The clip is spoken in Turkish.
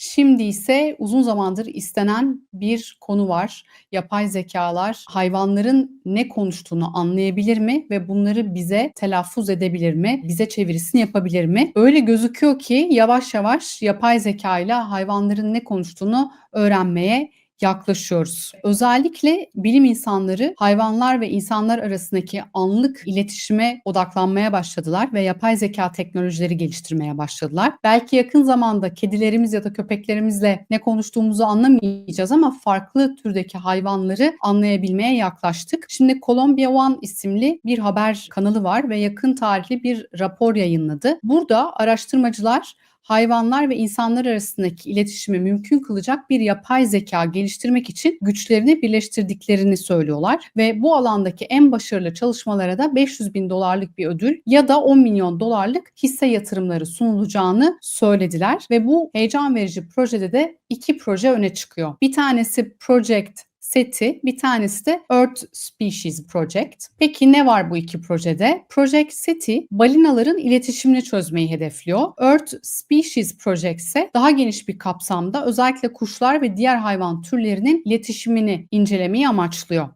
Şimdi ise uzun zamandır istenen bir konu var. Yapay zekalar hayvanların ne konuştuğunu anlayabilir mi ve bunları bize telaffuz edebilir mi? Bize çevirisini yapabilir mi? Öyle gözüküyor ki yavaş yavaş yapay zeka ile hayvanların ne konuştuğunu öğrenmeye yaklaşıyoruz. Özellikle bilim insanları hayvanlar ve insanlar arasındaki anlık iletişime odaklanmaya başladılar ve yapay zeka teknolojileri geliştirmeye başladılar. Belki yakın zamanda kedilerimiz ya da köpeklerimizle ne konuştuğumuzu anlamayacağız ama farklı türdeki hayvanları anlayabilmeye yaklaştık. Şimdi Columbia One isimli bir haber kanalı var ve yakın tarihli bir rapor yayınladı. Burada araştırmacılar hayvanlar ve insanlar arasındaki iletişimi mümkün kılacak bir yapay zeka geliştirmek için güçlerini birleştirdiklerini söylüyorlar ve bu alandaki en başarılı çalışmalara da 500 bin dolarlık bir ödül ya da 10 milyon dolarlık hisse yatırımları sunulacağını söylediler ve bu heyecan verici projede de iki proje öne çıkıyor. Bir tanesi Project SETI, bir tanesi de Earth Species Project. Peki ne var bu iki projede? Project SETI balinaların iletişimini çözmeyi hedefliyor. Earth Species Project ise daha geniş bir kapsamda özellikle kuşlar ve diğer hayvan türlerinin iletişimini incelemeyi amaçlıyor.